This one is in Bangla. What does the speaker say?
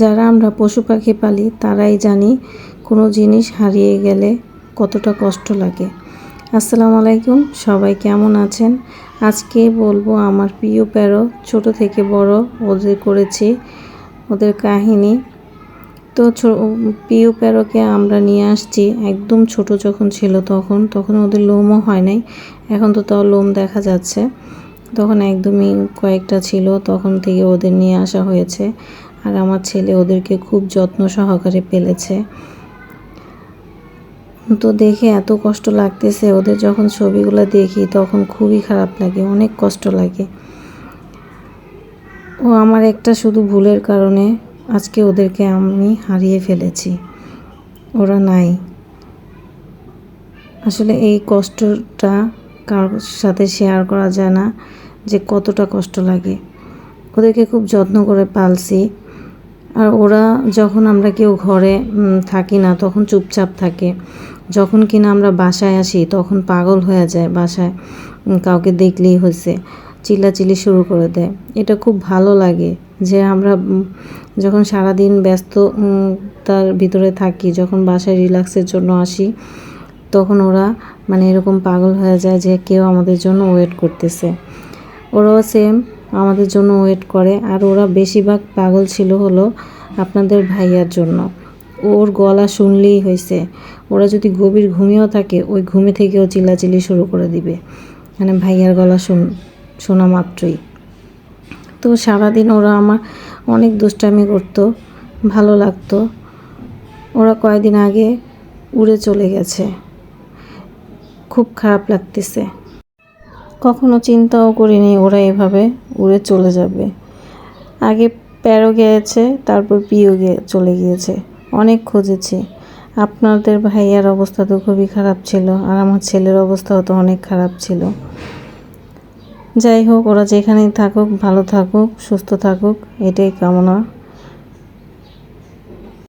যারা আমরা পশু পাখি পালি, তারাই জানি কোনো জিনিস হারিয়ে গেলে কতটা কষ্ট লাগে। আসসালামু আলাইকুম, সবাই কেমন আছেন? আজকে বলব আমার প্রিয় প্যারো, ছোট থেকে বড় ওদের করেছি, ওদের কাহিনী। তো প্রিয় প্যারোকে আমরা নিয়ে আসছি, একদম ছোট যখন ছিল তখন তখন ওদের লোমও হয় নাই, এখন তো তাও লোম দেখা যাচ্ছে। তখন একদমই কয়েকটা ছিল, তখন থেকে ওদের নিয়ে আসা হয়েছে। আর আমার ছেলে ওদেরকে খুব যত্ন সহকারে পেলেছে। তো দেখে এত কষ্ট লাগতেছে, ওদের যখন ছবিগুলো দেখি তখন খুবই খারাপ লাগে, অনেক কষ্ট লাগে। ও আমার একটা শুধু ভুলের কারণে আজকে ওদেরকে আমি হারিয়ে ফেলেছি। ওরা নাই। আসলে এই কষ্টটা কারোর সাথে শেয়ার করা যায় না যে কতটা কষ্ট লাগে। ওদেরকে খুব যত্ন করে পালছি। আর ওরা যখন আমরা কেউ ঘরে থাকি না, তখন চুপচাপ থাকে। যখন কিনা আমরা বাসায় আসি, তখন পাগল হয়ে যায় বাসায় কাউকে দেখলেই হয়েছে চিল্লাচিল্লি শুরু করে দেয়। এটা খুব ভালো লাগে যে আমরা যখন সারাদিন ব্যস্ত তার ভিতরে থাকি, যখন বাসায় রিল্যাক্সের জন্য আসি, তখন ওরা মানে এরকম পাগল হয়ে যায় যে কেউ আমাদের জন্য ওয়েট করতেছে। ওরাও সেম আমাদের জন্য ওয়েট করে। আর ওরা বেশিরভাগ পাগল ছিল হলো আপনাদের ভাইয়ার জন্য। ওর গলা শুনলেই হয়েছে। ওরা যদি গভীর ঘুমিয়েও থাকে, ওই ঘুমে থেকেও চিল্লাচিল্লি শুরু করে দিবে। মানে ভাইয়ার গলা শুন, শোনা মাত্রই। তো সারাদিন ওরা আমার অনেক দুষ্টামি করতো, ভালো লাগতো। ওরা কয়েকদিন আগে উড়ে চলে গেছে। খুব খারাপ লাগতেছে। কখনো চিন্তাও করিনি ওরা এভাবে উড়ে চলে যাবে। আগে প্যারো গিয়েছে, তারপর পিও গিয়ে চলে গিয়েছে। অনেক খুঁজেছি। আপনাদের ভাইয়ার অবস্থা তো খুবই খারাপ ছিল, আর আমার ছেলের অবস্থাও তো অনেক খারাপ ছিল। যাই হোক, ওরা যেখানেই থাকুক, ভালো থাকুক, সুস্থ থাকুক, এটাই কামনা।